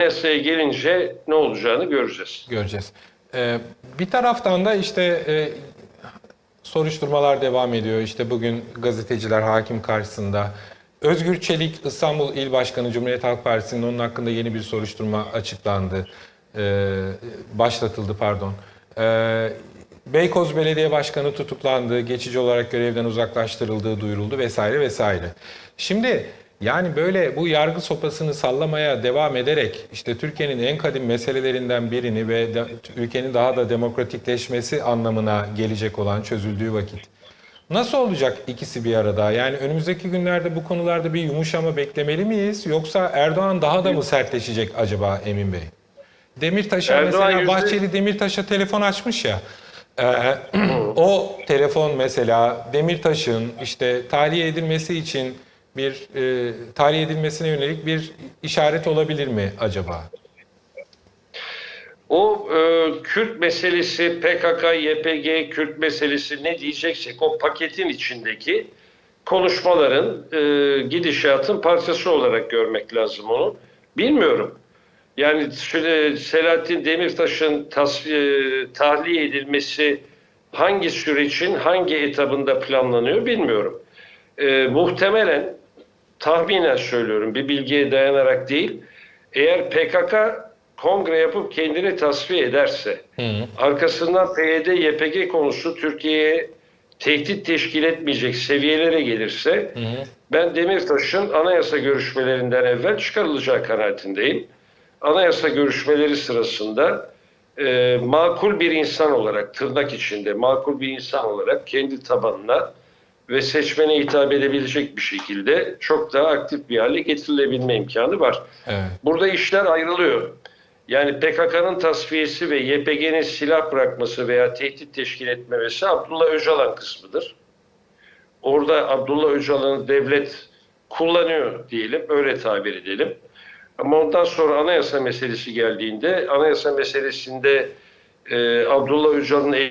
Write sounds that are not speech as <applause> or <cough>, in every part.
Anayasaya gelince ne olacağını göreceğiz. göreceğiz. Ee, bir taraftan da işte e, soruşturmalar devam ediyor. İşte bugün gazeteciler hakim karşısında. Özgür Çelik İstanbul İl Başkanı Cumhuriyet Halk Partisi'nin onun hakkında yeni bir soruşturma açıklandı. Ee, başlatıldı pardon. Ee, Beykoz Belediye Başkanı tutuklandı, geçici olarak görevden uzaklaştırıldığı duyuruldu vesaire vesaire. Şimdi yani böyle bu yargı sopasını sallamaya devam ederek işte Türkiye'nin en kadim meselelerinden birini ve de- ülkenin daha da demokratikleşmesi anlamına gelecek olan çözüldüğü vakit. Nasıl olacak ikisi bir arada? Yani önümüzdeki günlerde bu konularda bir yumuşama beklemeli miyiz? Yoksa Erdoğan daha da mı sertleşecek acaba Emin Bey? Demirtaş'a Erdoğan mesela yüzde- Bahçeli Demirtaş'a telefon açmış ya. Ee, <clears throat> o telefon mesela Demirtaş'ın işte tahliye edilmesi için bir e, tahliye edilmesine yönelik bir işaret olabilir mi acaba? O e, Kürt meselesi, PKK, YPG, Kürt meselesi ne diyeceksek o paketin içindeki konuşmaların e, gidişatın parçası olarak görmek lazım onu. Bilmiyorum. Yani şöyle Selahattin Demirtaş'ın tasfiye, tahliye edilmesi hangi sürecin hangi etabında planlanıyor bilmiyorum. E, muhtemelen tahminen söylüyorum bir bilgiye dayanarak değil. Eğer PKK kongre yapıp kendini tasfiye ederse arkasından PYD, YPG konusu Türkiye'ye tehdit teşkil etmeyecek seviyelere gelirse ben Demirtaş'ın anayasa görüşmelerinden evvel çıkarılacağı kanaatindeyim. Anayasa görüşmeleri sırasında e, makul bir insan olarak tırnak içinde makul bir insan olarak kendi tabanına ve seçmene hitap edebilecek bir şekilde çok daha aktif bir hale getirilebilme imkanı var. Evet. Burada işler ayrılıyor. Yani PKK'nın tasfiyesi ve YPG'nin silah bırakması veya tehdit teşkil etmemesi Abdullah Öcalan kısmıdır. Orada Abdullah Öcalan'ı devlet kullanıyor diyelim, öyle tabir edelim. Ama ondan sonra anayasa meselesi geldiğinde, anayasa meselesinde e, Abdullah Öcalan'ın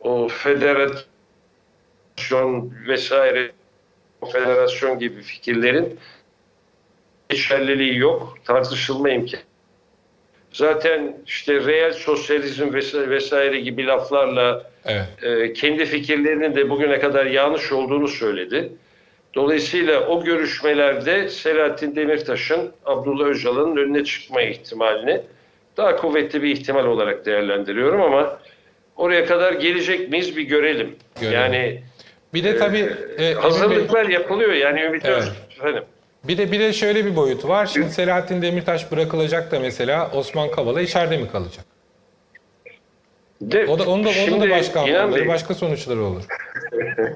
o federasyon vesaire federasyon gibi fikirlerin geçerliliği yok, tartışılma imkanı. Zaten işte reel sosyalizm vesaire, vesaire gibi laflarla Evet. e, kendi fikirlerinin de bugüne kadar yanlış olduğunu söyledi. Dolayısıyla o görüşmelerde Selahattin Demirtaş'ın Abdullah Öcalan'ın önüne çıkma ihtimalini daha kuvvetli bir ihtimal olarak değerlendiriyorum ama oraya kadar gelecek miyiz bir görelim. Görelim. Yani Bir de tabii e, Emin Bey- hazırlıklar yapılıyor yani Ümit Evet. Efendim. Bir de bir de şöyle bir boyut var. Şimdi Selahattin Demirtaş bırakılacak da mesela Osman Kavala içeride mi kalacak? De, O da onun da onun şimdi da başka anlamları, Bey, başka sonuçları olur. <laughs>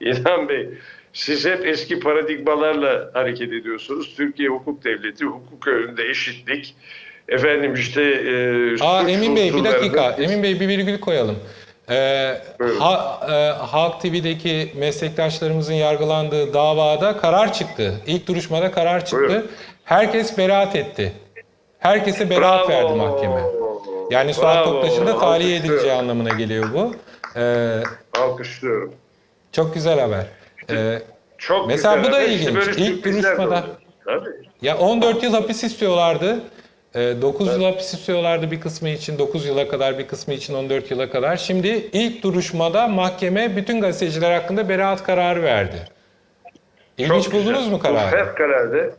İlhan Bey, siz hep eski paradigmalarla hareket ediyorsunuz. Türkiye hukuk devleti, hukuk önünde eşitlik. Efendim işte... E, Aa Emin Bey bir dakika. Emin Bey bir virgül koyalım. Ee, Buyurun. ha, e, Halk TV'deki meslektaşlarımızın yargılandığı davada karar çıktı. İlk duruşmada karar çıktı. Buyurun. Herkes beraat etti. Herkese beraat Bravo. verdi mahkeme. Yani Suat Bravo. Toptaş'ın da tahliye edileceği anlamına geliyor bu. Ee, Alkışlıyorum. çok güzel haber. Ee, Çok Mesela güzel. bu da Ama işte ilginç. böyle İlk sürprizler de duruşmada- oluyor. Tabii. Ya 14 yıl hapis istiyorlardı. 9 yıl hapis istiyorlardı bir kısmı için, 9 yıla kadar bir kısmı için 14 yıla kadar. Şimdi ilk duruşmada mahkeme bütün gazeteciler hakkında beraat kararı verdi. İlginç Çok buldunuz güzel. mu Bu kararı? fevkalade,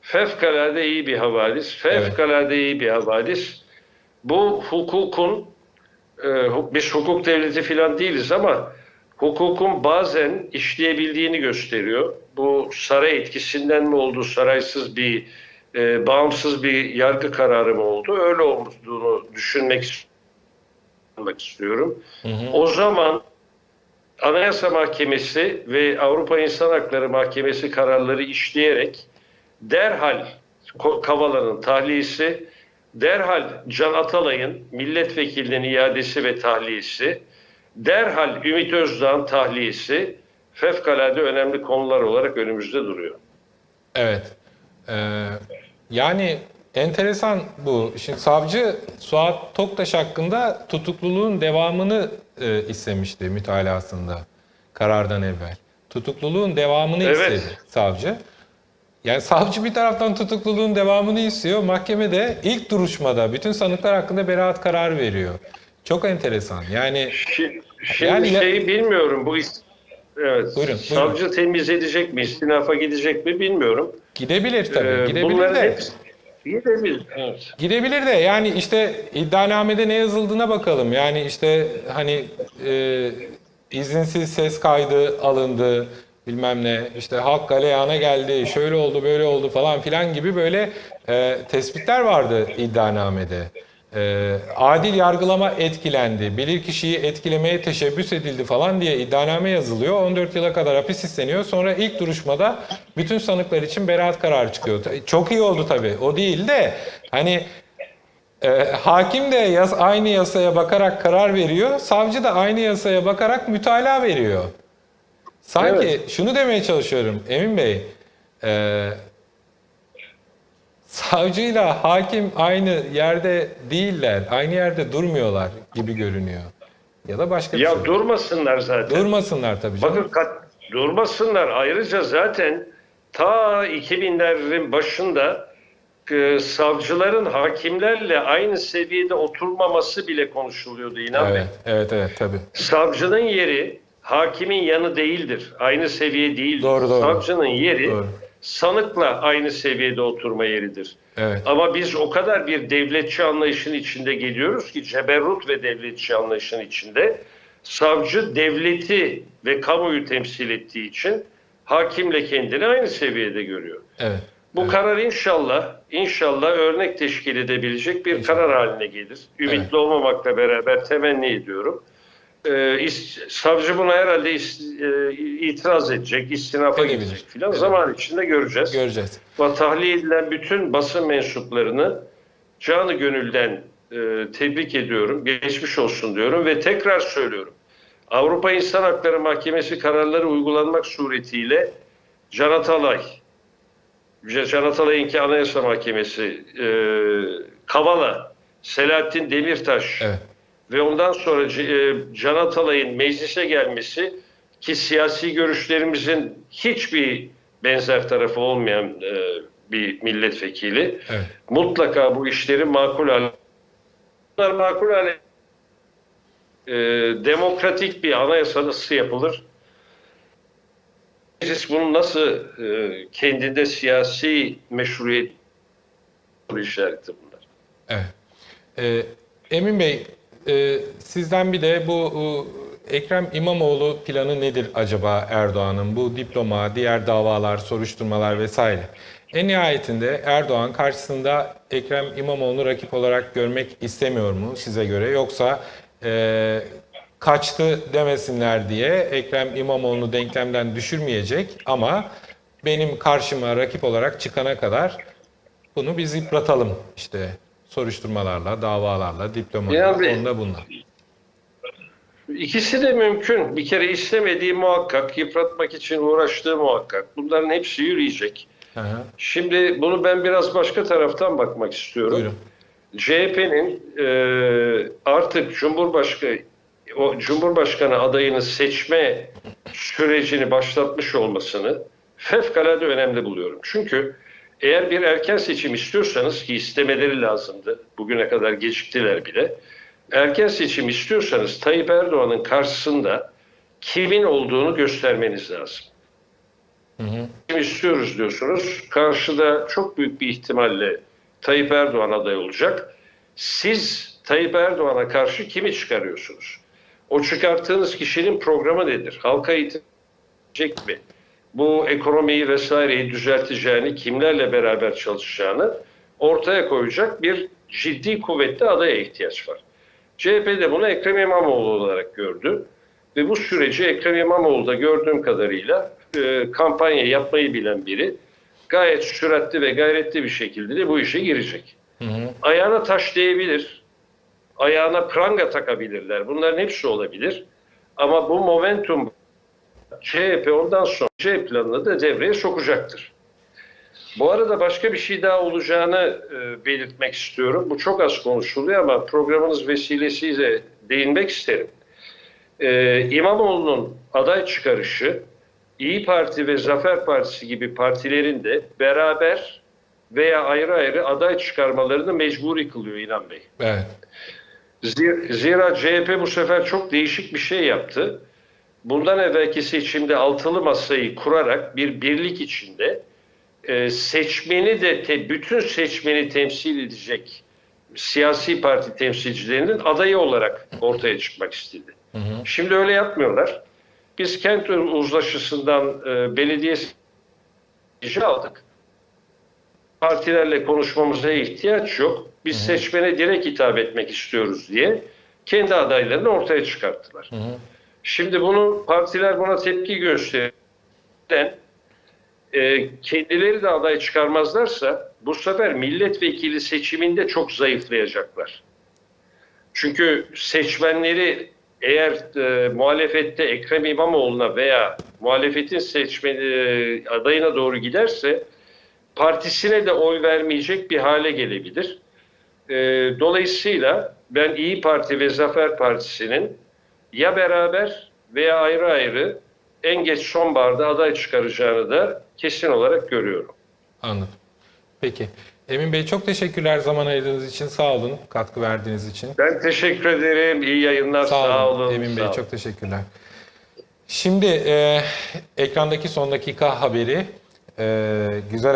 fevkalade iyi bir havadis. Fevkalade iyi bir havadis. Bu hukukun, e, biz hukuk devleti falan değiliz ama hukukun bazen işleyebildiğini gösteriyor. Bu saray etkisinden mi oldu, saraysız bir, e, bağımsız bir yargı kararı mı oldu? Öyle olduğunu düşünmek istiyorum. O zaman Anayasa Mahkemesi ve Avrupa İnsan Hakları Mahkemesi kararları işleyerek derhal Kavala'nın tahliyesi, derhal Can Atalay'ın milletvekilinin iadesi ve tahliyesi, derhal Ümit Özdağ'ın tahliyesi fevkalade önemli konular olarak önümüzde duruyor. Evet. Ee, yani enteresan bu. Şimdi savcı Suat Toktaş hakkında tutukluluğun devamını e, istemişti mütalasında karardan evvel. Tutukluluğun devamını Evet. istedi savcı. Yani savcı bir taraftan tutukluluğun devamını istiyor. Mahkemede ilk duruşmada bütün sanıklar hakkında beraat kararı veriyor. Çok enteresan. Yani Şi- Şimdi Yani ya- şeyi bilmiyorum. Bu evet. Buyurun, Savcı temiz edecek mi, istinafa gidecek mi bilmiyorum. Gidebilir tabii. Ee, gidebilir de. hepsi- Gidebilir. Evet. Gidebilir de yani işte iddianamede ne yazıldığına bakalım. Yani işte hani e, izinsiz ses kaydı alındı bilmem ne işte halk galeyana geldi şöyle oldu böyle oldu falan filan gibi böyle e, tespitler vardı iddianamede. E, adil yargılama etkilendi, bilirkişiyi etkilemeye teşebbüs edildi falan diye iddianame yazılıyor. 14 yıla kadar hapis isteniyor. Sonra ilk duruşmada bütün sanıklar için beraat kararı çıkıyor. Çok iyi oldu tabii. O değil de hani e, hakim de yas, aynı yasaya bakarak karar veriyor. Savcı da aynı yasaya bakarak mütalaa veriyor. Sanki Evet. şunu demeye çalışıyorum Emin Bey. E, savcıyla hakim aynı yerde değiller. Aynı yerde durmuyorlar gibi görünüyor. Ya da başka bir Ya şey. durmasınlar zaten. Durmasınlar tabii canım. Bakın kat- durmasınlar. Ayrıca zaten ta 2000'lerin başında e, savcıların hakimlerle aynı seviyede oturmaması bile konuşuluyordu inan Bey. Evet, evet, evet tabii. Savcının yeri hakimin yanı değildir. Aynı seviye değildir. Doğru, doğru. Savcının yeri Doğru. Sanıkla aynı seviyede oturma yeridir. Evet. Ama biz o kadar bir devletçi anlayışın içinde geliyoruz ki ceberrut ve devletçi anlayışın içinde savcı devleti ve kamuoyu temsil ettiği için hakimle kendini aynı seviyede görüyor. Evet. Bu Evet. karar inşallah inşallah örnek teşkil edebilecek bir karar haline gelir. Ümitli olmamakla beraber temenni ediyorum. Ee, is- savcı buna herhalde is- e, itiraz edecek, istinafa Edebilir. gidecek filan. Evet. Zaman içinde göreceğiz. Göreceğiz. Ve tahliye edilen bütün basın mensuplarını canı gönülden e, tebrik ediyorum. Geçmiş olsun diyorum ve tekrar söylüyorum. Avrupa İnsan Hakları Mahkemesi kararları uygulanmak suretiyle Can Atalay, Can Atalay'ınki Anayasa Mahkemesi, e, Kavala, Selahattin Demirtaş Evet. Ve ondan sonra e, Can Atalay'ın meclise gelmesi ki siyasi görüşlerimizin hiçbir benzer tarafı olmayan e, bir milletvekili Evet. mutlaka bu işleri makul hale Bunlar makul hale e, demokratik bir anayasa nasıl yapılır? Meclis bunu nasıl kendinde siyasi meşruiyet soru işareti bunlar. Evet. Ee, Emin Bey, e, sizden bir de bu e, Ekrem İmamoğlu planı nedir acaba Erdoğan'ın? Bu diploma, diğer davalar, soruşturmalar vesaire. En nihayetinde Erdoğan karşısında Ekrem İmamoğlu'nu rakip olarak görmek istemiyor mu size göre? Yoksa e, kaçtı demesinler diye Ekrem İmamoğlu'nu denklemden düşürmeyecek ama benim karşıma rakip olarak çıkana kadar bunu biz yıpratalım işte soruşturmalarla, davalarla, diplomalarla, onunla bununla. İkisi de mümkün. Bir kere istemediği muhakkak, yıpratmak için uğraştığı muhakkak. Bunların hepsi yürüyecek. Hı hı. Şimdi bunu ben biraz başka taraftan bakmak istiyorum. Buyurun. CHP'nin e, artık Cumhurbaşkanı o Cumhurbaşkanı adayını seçme sürecini başlatmış olmasını fevkalade önemli buluyorum. Çünkü eğer bir erken seçim istiyorsanız ki istemeleri lazımdı. Bugüne kadar geciktiler bile. Erken seçim istiyorsanız Tayyip Erdoğan'ın karşısında kimin olduğunu göstermeniz lazım. Kim istiyoruz diyorsunuz. Karşıda çok büyük bir ihtimalle Tayyip Erdoğan aday olacak. Siz Tayyip Erdoğan'a karşı kimi çıkarıyorsunuz? O çıkarttığınız kişinin programı nedir? Halka edecek mi? Bu ekonomiyi vesaireyi düzelteceğini, kimlerle beraber çalışacağını ortaya koyacak bir ciddi kuvvetli adaya ihtiyaç var. CHP de bunu Ekrem İmamoğlu olarak gördü. Ve bu süreci Ekrem İmamoğlu da gördüğüm kadarıyla e, kampanya yapmayı bilen biri gayet süratli ve gayretli bir şekilde de bu işe girecek. Ayağına taş değebilir, ayağına pranga takabilirler. Bunların hepsi olabilir. Ama bu momentum CHP ondan sonra C planını da devreye sokacaktır. Bu arada başka bir şey daha olacağını e, belirtmek istiyorum. Bu çok az konuşuluyor ama programınız vesilesiyle değinmek isterim. E, İmamoğlu'nun aday çıkarışı İyi Parti ve Zafer Partisi gibi partilerin de beraber veya ayrı ayrı aday çıkarmalarını mecburi kılıyor İnan Bey. Evet. Zi- Zira CHP bu sefer çok değişik bir şey yaptı. Bundan evvelki seçimde altılı masayı kurarak bir birlik içinde e, seçmeni de te- bütün seçmeni temsil edecek siyasi parti temsilcilerinin adayı olarak ortaya çıkmak istedi. Şimdi öyle yapmıyorlar. Biz kent uzlaşısından e, belediye seçici aldık. Partilerle konuşmamıza ihtiyaç yok. Biz seçmene direkt hitap etmek istiyoruz diye kendi adaylarını ortaya çıkarttılar. Şimdi bunu partiler buna tepki gösteren e, kendileri de aday çıkarmazlarsa bu sefer milletvekili seçiminde çok zayıflayacaklar. Çünkü seçmenleri eğer e, muhalefette Ekrem İmamoğlu'na veya muhalefetin seçmeni e, adayına doğru giderse partisine de oy vermeyecek bir hale gelebilir. E, dolayısıyla ben İyi Parti ve Zafer Partisi'nin ya beraber veya ayrı ayrı en geç sonbaharda aday çıkaracağını da kesin olarak görüyorum. Anladım. Peki. Emin Bey çok teşekkürler zaman ayırdığınız için. Sağ olun. Katkı verdiğiniz için. Ben teşekkür ederim. İyi yayınlar. Sağ, Sağ, olun. olun. Emin sağ Bey olun. çok teşekkürler. Şimdi e, ekrandaki son dakika haberi e, güzel